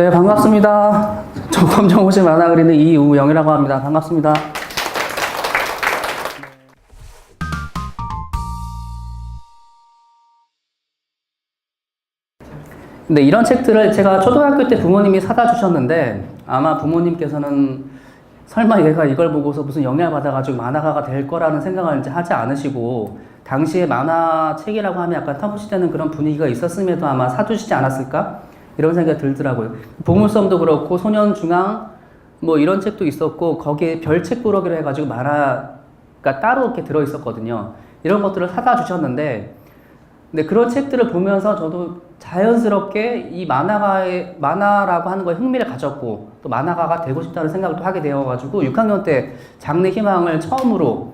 네, 반갑습니다. 저 검정호시 만화 그리는 이우영이라고 합니다. 반갑습니다. 근데 이런 책들을 제가 초등학교 때 부모님이 사다 주셨는데 아마 부모님께서는 설마 얘가 이걸 보고서 무슨 영향을 받아가지고 만화가가 될 거라는 생각을 이제 하지 않으시고 당시에 만화 책이라고 하면 약간 터부시되는 그런 분위기가 있었음에도 아마 사주시지 않았을까 이런 생각이 들더라고요. 보물섬도 그렇고 소년 중앙 뭐 이런 책도 있었고 거기에 별책 부러기로 해가지고 만화가 따로 이렇게 들어 있었거든요. 이런 것들을 사다 주셨는데 근데 그런 책들을 보면서 저도 자연스럽게 이 만화가의 만화라고 하는 거에 흥미를 가졌고 또 만화가가 되고 싶다는 생각을 또 하게 되어가지고 6학년 때 장래 희망을 처음으로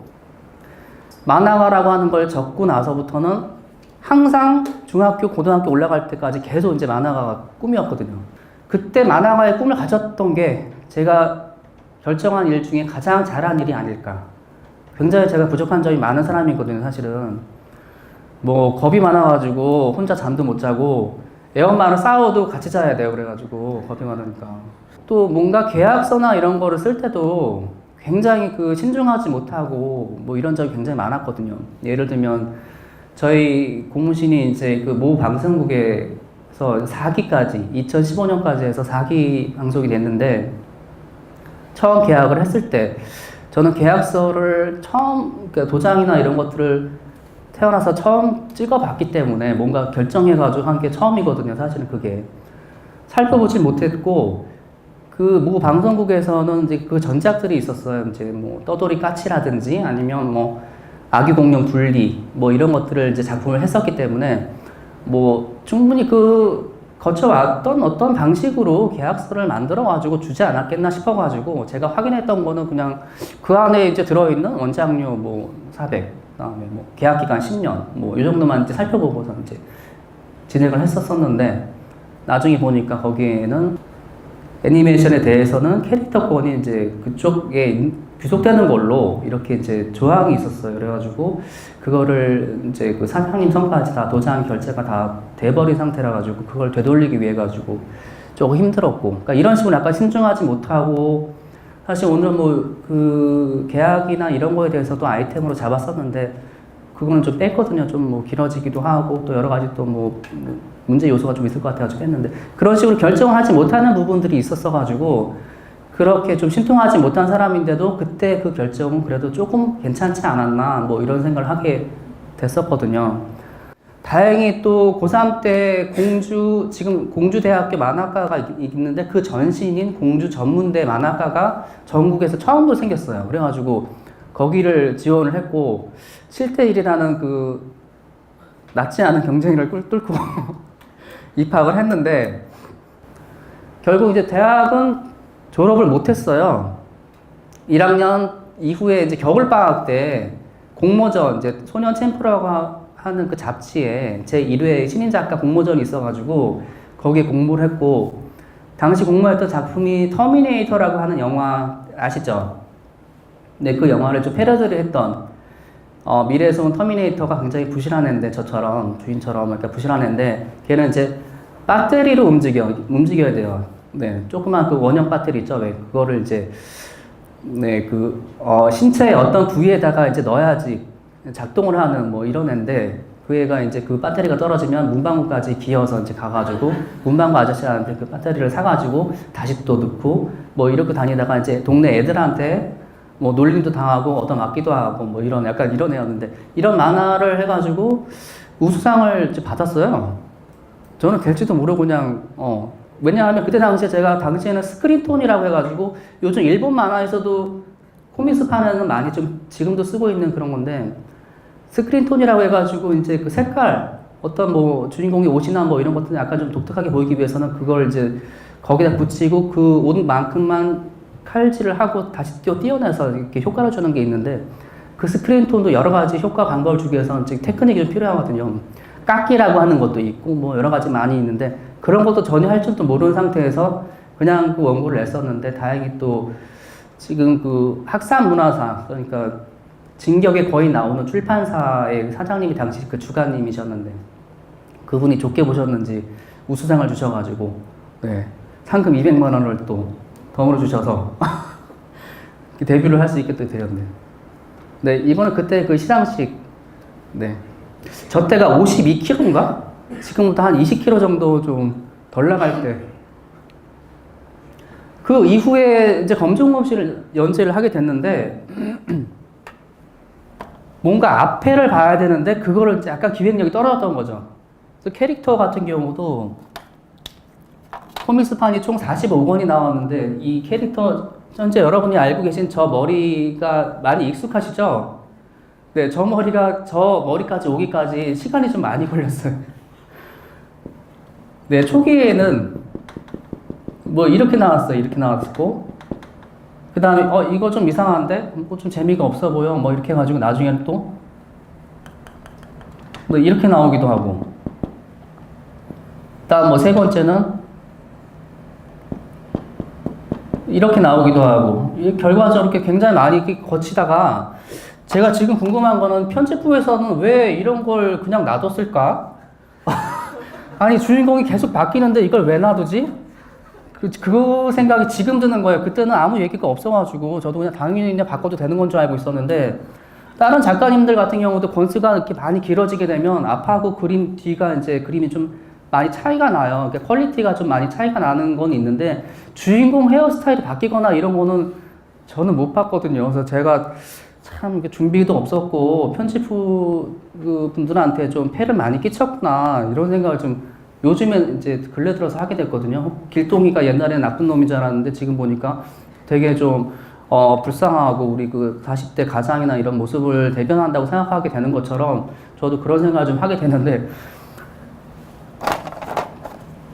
만화가라고 하는 걸 적고 나서부터는 항상 중학교 고등학교 올라갈 때까지 계속 이제 만화가가 꿈이었거든요. 그때 만화가의 꿈을 가졌던 게 제가 결정한 일 중에 가장 잘한 일이 아닐까. 굉장히 제가 부족한 점이 많은 사람이거든요, 사실은. 뭐 겁이 많아가지고 혼자 잠도 못 자고 애 엄마랑 싸워도 같이 자야 돼요 그래가지고 겁이 많으니까 또 뭔가 계약서나 이런 거를 쓸 때도 굉장히 그 신중하지 못하고 뭐 이런 점이 굉장히 많았거든요 예를 들면 저희 고무신이 이제 그 모 방송국에서 4기까지 2015년까지 해서 4기 방송이 됐는데 처음 계약을 했을 때 저는 계약서를 처음 그러니까 도장이나 이런 것들을 태어나서 처음 찍어봤기 때문에 뭔가 결정해가지고 한 게 처음이거든요. 사실은 그게 살펴보지 못했고 그 모 방송국에서는 이제 그 전작들이 있었어요. 이제 뭐 떠돌이 까치라든지 아니면 뭐 아기 공룡 분리 뭐 이런 것들을 이제 작품을 했었기 때문에 뭐 충분히 그 거쳐왔던 어떤 방식으로 계약서를 만들어 가지고 주지 않았겠나 싶어 가지고 제가 확인했던 거는 그냥 그 안에 이제 들어 있는 원장료 뭐 400, 그다음에 뭐 계약 기간 10년 뭐 이 정도만 이제 살펴보고서 이제 진행을 했었었는데 나중에 보니까 거기에는 애니메이션에 대해서는 캐릭터권이 이제 그쪽에 귀속되는 걸로 이렇게 이제 조항이 있었어요. 그래가지고 그거를 이제 그 사장님 선까지 다 도장 결제가 다 돼버린 상태라 가지고 그걸 되돌리기 위해 가지고 조금 힘들었고, 그러니까 이런 식으로 약간 신중하지 못하고 사실 오늘 뭐 그 계약이나 이런 거에 대해서도 아이템으로 잡았었는데 그거는 좀 뺐거든요. 좀 뭐 길어지기도 하고 또 여러 가지 또 뭐 문제 요소가 좀 있을 것 같아가지고 뺐는데 그런 식으로 결정을 하지 못하는 부분들이 있었어가지고 그렇게 좀 신통하지 못한 사람인데도 그때 그 결정은 그래도 조금 괜찮지 않았나 뭐 이런 생각을 하게 됐었거든요. 다행히 또 고3 때 공주, 지금 공주대학교 만화과가 있- 있는데 그 전신인 공주 전문대 만화과가 전국에서 처음으로 생겼어요. 그래가지고 거기를 지원을 했고 7대1이라는 그 낮지 않은 경쟁을 꿀- 뚫고 입학을 했는데 결국 이제 대학은 졸업을 못했어요. 1학년 이후에 이제 겨울방학 때 공모전, 이제 소년 챔프라고 하- 하는 그 잡지에 제 1회 신인 작가 공모전이 있어가지고 거기에 공모를 했고 당시 공모했던 작품이 터미네이터라고 하는 영화 아시죠? 네, 그 영화를 좀 패러디를 했던 어, 미래에서 온 터미네이터가 굉장히 부실한 애인데 저처럼 주인처럼 이렇게 부실한 애인데 걔는 이제 배터리로 움직여 움직여야 돼요. 네, 조그만 그 원형 배터리 있죠, 왜 그거를 이제 네, 그 어, 신체의 어떤 부위에다가 이제 넣어야지 작동을 하는 뭐 이런 애인데 그 애가 이제 그 배터리가 떨어지면 문방구까지 기어서 이제 가가지고 문방구 아저씨한테 그 배터리를 사가지고 다시 또 넣고 뭐 이렇게 다니다가 이제 동네 애들한테 뭐 놀림도 당하고 얻어 맞기도 하고 뭐 이런 약간 이런 애였는데 이런 만화를 해가지고 우수상을 받았어요. 저는 될지도 모르고 그냥 어 왜냐하면 그때 당시에 제가 당시에는 스크린톤이라고 해가지고 요즘 일본 만화에서도 코믹스판에는 많이 좀 지금도 쓰고 있는 그런 건데 스크린톤이라고 해가지고 이제 그 색깔 어떤 뭐 주인공의 옷이나 뭐 이런 것들은 약간 좀 독특하게 보이기 위해서는 그걸 이제 거기다 붙이고 그 옷만큼만 칼질을 하고 다시 띄어 띄어내서 이렇게 효과를 주는 게 있는데 그 스크린톤도 여러 가지 효과 방법을 주기 위해서는 이제 테크닉이 좀 필요하거든요. 깎기라고 하는 것도 있고 뭐 여러 가지 많이 있는데 그런 것도 전혀 할 줄도 모르는 상태에서 그냥 그 원고를 냈었는데 다행히 또 지금 그 학산 문화사 그러니까 진격에 거의 나오는 출판사의 사장님이 당시 그 주관님이셨는데 그분이 좋게 보셨는지 우수상을 주셔가지고 네 상금 200만 원을 또 덤으로 주셔서 데뷔를 할 수 있게 또 되었네요. 네, 이번에 그때 그 시상식, 네. 저 때가 52kg인가? 지금부터 한 20kg 정도 좀 덜 나갈 때. 그 이후에 이제 검정검 씨를 연재를 하게 됐는데, 뭔가 앞에를 봐야 되는데, 그거를 약간 기획력이 떨어졌던 거죠. 그래서 캐릭터 같은 경우도, 코믹스판이 총 45권이 나왔는데, 이 캐릭터, 현재 여러분이 알고 계신 저 머리가 많이 익숙하시죠? 네, 저 머리가 저 머리까지 오기까지 시간이 좀 많이 걸렸어요. 네, 초기에는 뭐 이렇게 나왔어요. 이렇게 나왔고, 그 다음에 어 이거 좀 이상한데, 뭐 좀 재미가 없어 보여. 뭐 이렇게 해가지고 나중에는 또 뭐 이렇게 나오기도 하고, 다음 뭐 세 번째는 이렇게 나오기도 하고, 이 결과적으로 굉장히 많이 거치다가 제가 지금 궁금한 거는 편집부에서는 왜 이런 걸 그냥 놔뒀을까? 아니 주인공이 계속 바뀌는데 이걸 왜 놔두지? 그, 그 생각이 지금 드는 거예요. 그때는 아무 얘기가 없어가지고 저도 그냥 당연히 그냥 바꿔도 되는 건 줄 알고 있었는데 다른 작가님들 같은 경우도 권수가 이렇게 많이 길어지게 되면 앞하고 그림 뒤가 이제 그림이 좀 많이 차이가 나요. 퀄리티가 좀 많이 차이가 나는 건 있는데 주인공 헤어스타일이 바뀌거나 이런 거는 저는 못 봤거든요. 그래서 제가 참 준비도 없었고 편집부 그 분들한테 좀 폐를 많이 끼쳤구나 이런 생각을 좀 요즘에 이제 근래 들어서 하게 됐거든요. 길동이가 옛날에 나쁜 놈인 줄 알았는데 지금 보니까 되게 좀 어, 불쌍하고 우리 그 40대 가장이나 이런 모습을 대변한다고 생각하게 되는 것처럼 저도 그런 생각을 좀 하게 되는데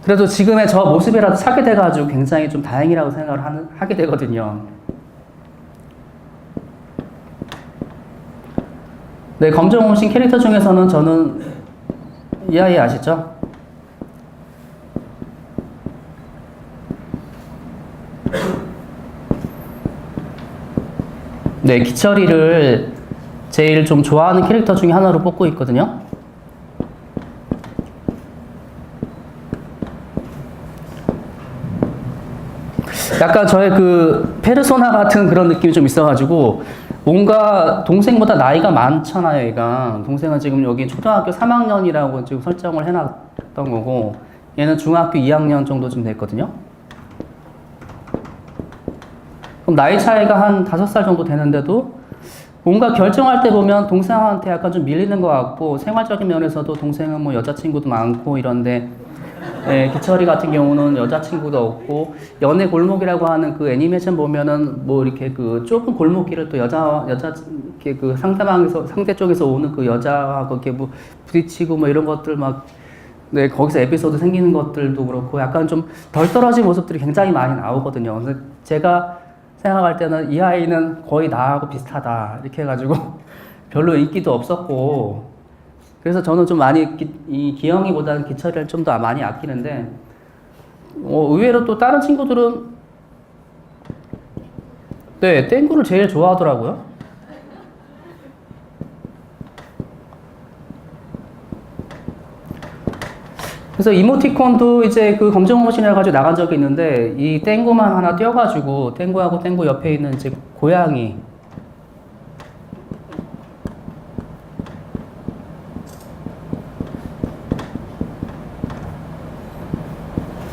그래도 지금의 저 모습이라도 찾게 돼가지고 굉장히 좀 다행이라고 생각을 하는, 하게 되거든요. 네, 검정 오신 캐릭터 중에서는 저는 이 아이 아시죠? 네, 기철이를 제일 좀 좋아하는 캐릭터 중에 하나로 뽑고 있거든요. 약간 저의 그 페르소나 같은 그런 느낌이 좀 있어가지고 뭔가 동생보다 나이가 많잖아요, 얘가. 동생은 지금 여기 초등학교 3학년이라고 지금 설정을 해놨던 거고, 얘는 중학교 2학년 정도쯤 됐거든요. 그럼 나이 차이가 한 5살 정도 되는데도 뭔가 결정할 때 보면 동생한테 약간 좀 밀리는 것 같고, 생활적인 면에서도 동생은 뭐 여자친구도 많고 이런데, 예, 기철이 같은 경우는 여자친구도 없고 연애 골목이라고 하는 그 애니메이션 보면은 뭐 이렇게 그 좁은 골목길을 또 여자 여자 이렇게 그 상대방에서 상대 쪽에서 오는 그 여자하고 이렇게 뭐 부딪히고 뭐 이런 것들 막 네, 거기서 에피소드 생기는 것들도 그렇고 약간 좀 덜 떨어진 모습들이 굉장히 많이 나오거든요. 그래서 제가 생각할 때는 이 아이는 거의 나하고 비슷하다 이렇게 해가지고 별로 인기도 없었고 그래서 저는 좀 많이 기, 이 기영이보다는 기철이를 좀 더 많이 아끼는데 어, 의외로 또 다른 친구들은 네 땡구를 제일 좋아하더라고요. 그래서 이모티콘도 이제 그 검정 머신을 해가지고 나간 적이 있는데 이 땡구만 하나 띄어가지고 땡구하고 땡구 옆에 있는 이제 고양이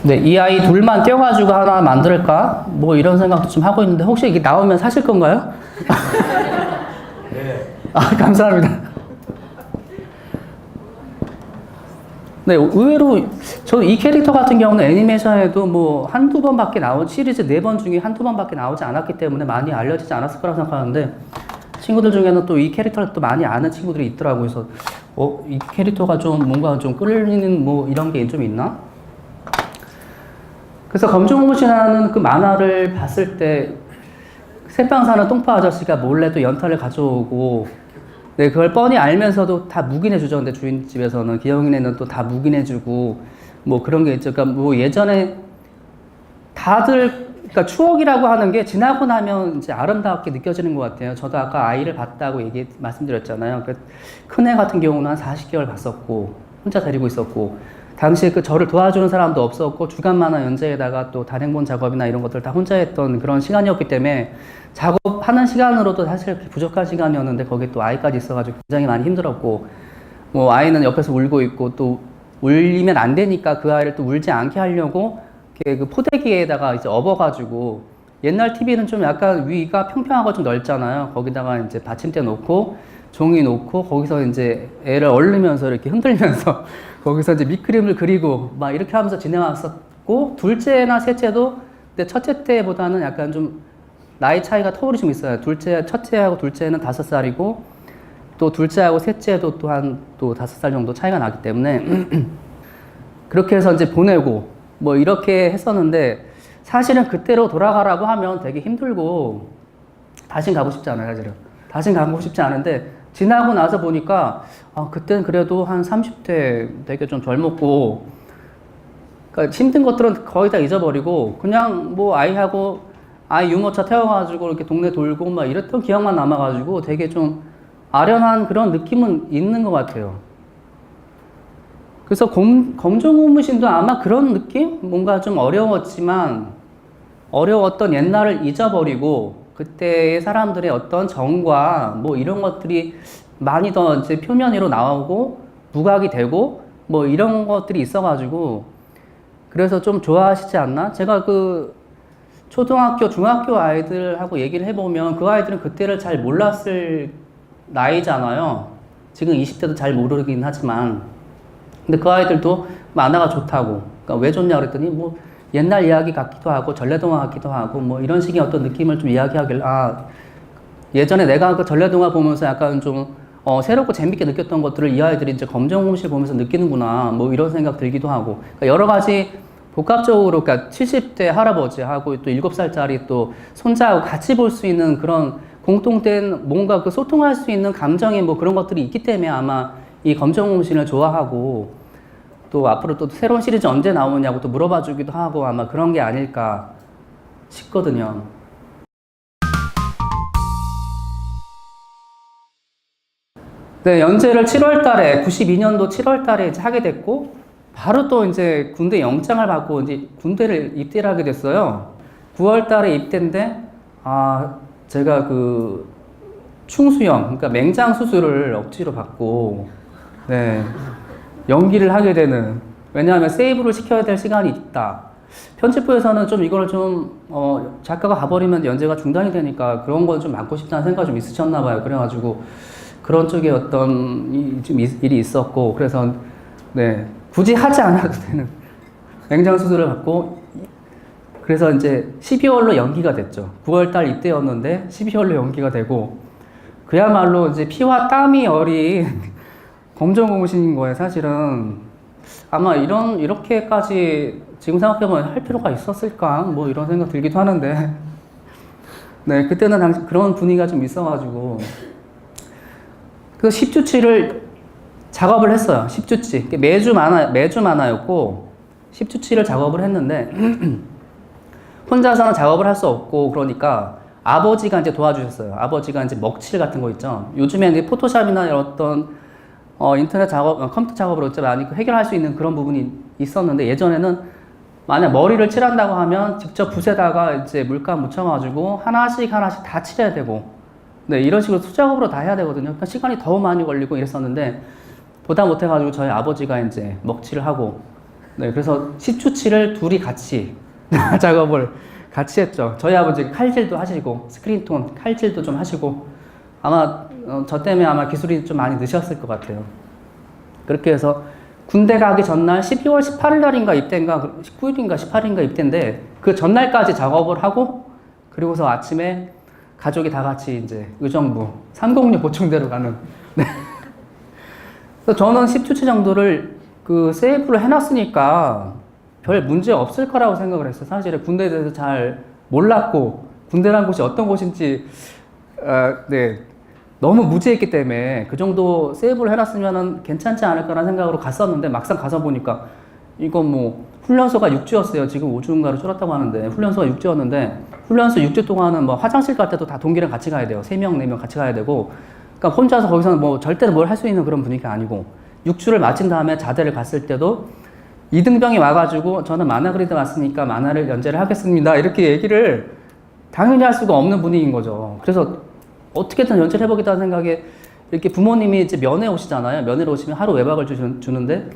네, 이 아이 둘만 떼어가지고 하나 만들까? 뭐 이런 생각도 좀 하고 있는데 혹시 이게 나오면 사실 건가요? 네. 아, 감사합니다. 네, 의외로 저 이 캐릭터 같은 경우는 애니메이션에도 뭐 한두 번밖에 나온 시리즈 네 번 중에 한두 번밖에 나오지 않았기 때문에 많이 알려지지 않았을 거라고 생각하는데 친구들 중에는 또 이 캐릭터를 또 많이 아는 친구들이 있더라고요. 그래서 어, 이 캐릭터가 좀 뭔가 좀 끌리는 뭐 이런 게 좀 있나? 그래서 검정호신하는 그 만화를 봤을 때 새빵 사는 똥파 아저씨가 몰래 또 연탄을 가져오고 네 그걸 뻔히 알면서도 다 묵인해 주죠. 근데 주인 집에서는 기영이네는 또 다 묵인해 주고 뭐 그런 게 있죠. 그러니까 뭐 예전에 다들 그러니까 추억이라고 하는 게 지나고 나면 이제 아름답게 느껴지는 것 같아요. 저도 아까 아이를 봤다고 얘기 말씀드렸잖아요. 그 큰애 같은 경우는 한 40개월 봤었고 혼자 데리고 있었고 당시에 그 저를 도와주는 사람도 없었고 주간 만화 연재에다가 또 단행본 작업이나 이런 것들 다 혼자 했던 그런 시간이었기 때문에 작업하는 시간으로도 사실 부족한 시간이었는데 거기에 또 아이까지 있어가지고 굉장히 많이 힘들었고 뭐 아이는 옆에서 울고 있고 또 울리면 안 되니까 그 아이를 또 울지 않게 하려고 그 포대기에다가 이제 업어가지고 옛날 TV는 좀 약간 위가 평평하고 좀 넓잖아요. 거기다가 이제 받침대 놓고 종이 놓고 거기서 이제 애를 얼르면서 이렇게 흔들면서 거기서 이제 밑그림을 그리고 막 이렇게 하면서 진행했었고 둘째나 셋째도 근데 첫째 때보다는 약간 좀 나이 차이가 터울이 좀 있어요. 둘째 첫째하고 둘째는 다섯 살이고 또 둘째하고 셋째도 또한 또 다섯 살 정도 차이가 나기 때문에 그렇게 해서 이제 보내고 뭐 이렇게 했었는데 사실은 그때로 돌아가라고 하면 되게 힘들고 다신 가고 싶지 않아요, 사실은. 다신 가고 싶지 않은데 지나고 나서 보니까 아, 그땐 그래도 한 30대 되게 좀 젊었고 그러니까 힘든 것들은 거의 다 잊어버리고 그냥 뭐 아이하고 아이 유모차 태워가지고 이렇게 동네 돌고 막 이랬던 기억만 남아가지고 되게 좀 아련한 그런 느낌은 있는 것 같아요. 그래서 검, 검정 고무신도 아마 그런 느낌? 뭔가 좀 어려웠지만 어려웠던 옛날을 잊어버리고 그때의 사람들의 어떤 정과 뭐 이런 것들이 많이 더 이제 표면 위로 나오고 부각이 되고 뭐 이런 것들이 있어가지고 그래서 좀 좋아하시지 않나? 제가 그 초등학교, 중학교 아이들하고 얘기를 해보면 그 아이들은 그때를 잘 몰랐을 나이잖아요. 지금 20대도 잘 모르긴 하지만. 근데 그 아이들도 만화가 좋다고. 그러니까 왜 좋냐 그랬더니 뭐 옛날 이야기 같기도 하고 전래동화 같기도 하고 뭐 이런 식의 어떤 느낌을 좀 이야기하길 아 예전에 내가 그 전래동화 보면서 약간 좀 어, 새롭고 재밌게 느꼈던 것들을 이 아이들이 이제 검정공실 보면서 느끼는구나 뭐 이런 생각 들기도 하고. 그러니까 여러 가지 복합적으로 그러니까 70대 할아버지하고 또 7살짜리 또 손자하고 같이 볼 수 있는 그런 공통된 뭔가 그 소통할 수 있는 감정의 뭐 그런 것들이 있기 때문에 아마 이 검정공신을 좋아하고 또 앞으로 또 새로운 시리즈 언제 나오냐고 또 물어봐 주기도 하고 아마 그런 게 아닐까 싶거든요. 네, 연재를 7월 달에 92년도 7월 달에 이제 하게 됐고 바로 또 이제 군대 영장을 받고 이제 군대를 입대를 하게 됐어요. 9월 달에 입대인데 아, 제가 그 충수형 그러니까 맹장 수술을 억지로 받고 네. 연기를 하게 되는 왜냐하면 세이브를 시켜야 될 시간이 있다. 편집부에서는 좀 이걸 좀 어, 작가가 가버리면 연재가 중단이 되니까 그런 걸좀 막고 싶다는 생각이 좀 있으셨나 봐요. 그래가지고 그런 쪽에 어떤 이- 좀 이- 일이 있었고 그래서 네 굳이 하지 않아도 되는 맹장 수술을 받고 그래서 이제 12월로 연기가 됐죠. 9월달 입대였는데 12월로 연기가 되고 그야말로 이제 피와 땀이 어린 검정 고무신인 거예요. 사실은 아마 이런 이렇게까지 지금 생각해보면 할 필요가 있었을까 뭐 이런 생각 들기도 하는데 네 그때는 당시 그런 분위기가 좀 있어가지고 그 10주치를 작업을 했어요. 10주치 매주 만화 매주 만화였고 10주치를 작업을 했는데 혼자서는 작업을 할 수 없고 그러니까 아버지가 이제 도와주셨어요. 아버지가 이제 먹칠 같은 거 있죠. 요즘에 이제 포토샵이나 이런 어떤 어, 인터넷 작업, 어, 컴퓨터 작업을 어째 많이 해결할 수 있는 그런 부분이 있었는데 예전에는 만약 머리를 칠한다고 하면 직접 붓에다가 이제 물감 묻혀가지고 하나씩 하나씩 다 칠해야 되고 네 이런 식으로 수작업으로 다 해야 되거든요. 그러니까 시간이 더 많이 걸리고 이랬었는데 보다 못해가지고 저희 아버지가 이제 먹칠을 하고 네 그래서 시추칠을 둘이 같이 작업을 같이 했죠. 저희 아버지가 칼질도 하시고 스크린톤 칼질도 좀 하시고 아마 어, 저 때문에 아마 기술이 좀 많이 느셨을 것 같아요. 그렇게 해서 군대 가기 전날 12월 18일 날인가 입대인가 19일인가 18일인가 입대인데 그 전날까지 작업을 하고 그리고서 아침에 가족이 다 같이 이제 의정부 306 보충대로 가는 네. 그래서 저는 10주치 정도를 그 세이브를 해놨으니까 별 문제 없을 거라고 생각을 했어요. 사실 군대에 대해서 잘 몰랐고 군대라는 곳이 어떤 곳인지 어, 네 너무 무지했기 때문에 그 정도 세이브를 해놨으면 괜찮지 않을까라는 생각으로 갔었는데 막상 가서 보니까 이거 뭐 훈련소가 6주였어요. 지금 5주인가로 줄었다고 하는데 훈련소가 6주였는데 훈련소 6주 동안은 뭐 화장실 갈 때도 다 동기랑 같이 가야 돼요. 3명, 4명 같이 가야 되고 그러니까 혼자서 거기서는 뭐 절대로 뭘 할 수 있는 그런 분위기가 아니고 6주를 마친 다음에 자대를 갔을 때도 이등병이 와가지고 저는 만화 그리다 왔으니까 만화를 연재를 하겠습니다. 이렇게 얘기를 당연히 할 수가 없는 분위기인 거죠. 그래서 어떻게든 연재를 해보겠다는 생각에 이렇게 부모님이 이제 면회 오시잖아요. 면회로 오시면 하루 외박을 주, 주는 데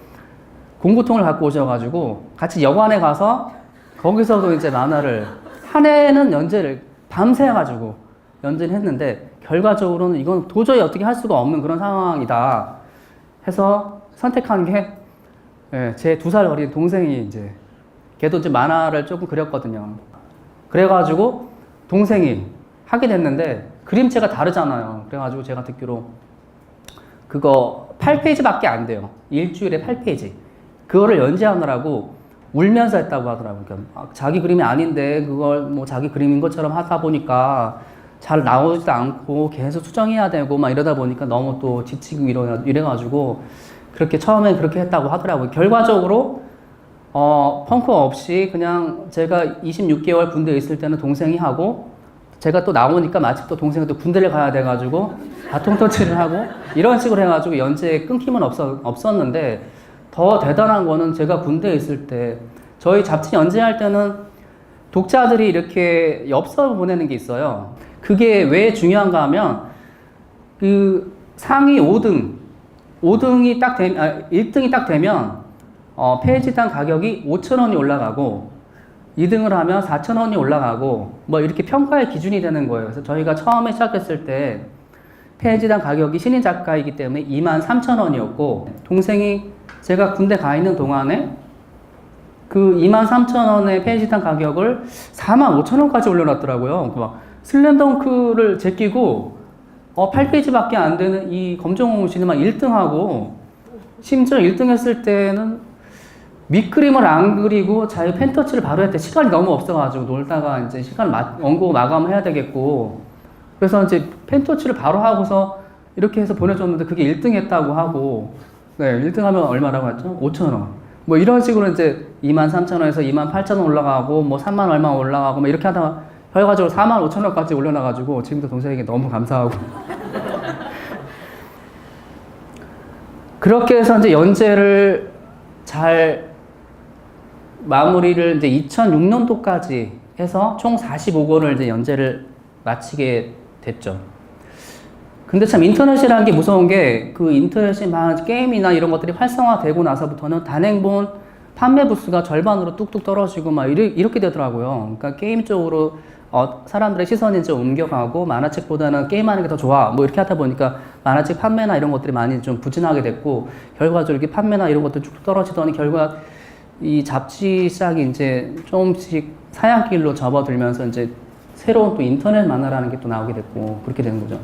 공구통을 갖고 오셔가지고 같이 여관에 가서 거기서도 이제 만화를 한 해는 연재를 밤새 가지고 연재를 했는데 결과적으로는 이건 도저히 어떻게 할 수가 없는 그런 상황이다 해서 선택한 게 예, 제두 살 어린 동생이 이제 걔도 이제 만화를 조금 그렸거든요. 그래가지고 동생이 하게 됐는데 그림체가 다르잖아요. 그래가지고 제가 듣기로 그거 8페이지밖에 안 돼요. 일주일에 8페이지. 그거를 연재하느라고 울면서 했다고 하더라고요. 그러니까 아, 자기 그림이 아닌데 그걸 뭐 자기 그림인 것처럼 하다 보니까 잘 나오지도 않고 계속 수정해야 되고 막 이러다 보니까 너무 또 지치고 이래, 이래가지고 그렇게 처음엔 그렇게 했다고 하더라고요. 결과적으로 어, 펑크 없이 그냥 제가 26개월 군대에 있을 때는 동생이 하고 제가 또 나오니까 마침 또 동생이 또 군대를 가야 돼가지고 바통 터치를 하고 이런 식으로 해가지고 연재에 끊김은 없었, 없었는데 더 대단한 거는 제가 군대에 있을 때 저희 잡지 연재할 때는 독자들이 이렇게 엽서를 보내는 게 있어요. 그게 왜 중요한가 하면 그 상위 5등, 5등이 딱 되면, 아, 1등이 딱 되면 어, 페이지당 가격이 5,000원이 올라가고 2등을 하면 4,000원이 올라가고 뭐 이렇게 평가의 기준이 되는 거예요. 그래서 저희가 처음에 시작했을 때 페이지당 가격이 신인 작가이기 때문에 23,000원이었고 동생이 제가 군대 가 있는 동안에 그 23,000원의 페이지당 가격을 45,000원까지 올려놨더라고요. 그막 슬램덩크를 제끼고 어, 8페이지밖에 안 되는 이 검정홍 씨는 막 1등하고 심지어 1등 했을 때는 밑그림을 안 그리고 자기 펜터치를 바로 했대. 시간이 너무 없어가지고 놀다가 이제 시간 마, 원고 마감해야 되겠고. 그래서 이제 펜터치를 바로 하고서 이렇게 해서 보내줬는데 그게 1등 했다고 하고. 네, 1등 하면 얼마라고 했죠? 5천원. 뭐 이런 식으로 이제 2만 3천원에서 2만 8천원 올라가고 뭐 3만 얼마 올라가고 뭐 이렇게 하다가 결과적으로 4만 5천원까지 올려놔가지고 지금도 동생에게 너무 감사하고. 그렇게 해서 이제 연재를 잘 마무리를 이제 2006년도까지 해서 총 45권을 이제 연재를 마치게 됐죠. 근데 참 인터넷이라는 게 무서운 게 그 인터넷이 막 게임이나 이런 것들이 활성화되고 나서부터는 단행본 판매 부수가 절반으로 뚝뚝 떨어지고 막 이렇게 되더라고요. 그러니까 게임 쪽으로 어, 사람들의 시선이 이제 옮겨가고 만화책보다는 게임하는 게 더 좋아. 뭐 이렇게 하다 보니까 만화책 판매나 이런 것들이 많이 좀 부진하게 됐고 결과적으로 이렇게 판매나 이런 것들이 쭉 떨어지더니 결과 이 잡지 시장이 이제 조금씩 사양길로 접어들면서 이제 새로운 또 인터넷 만화라는 게 또 나오게 됐고 그렇게 되는 거죠.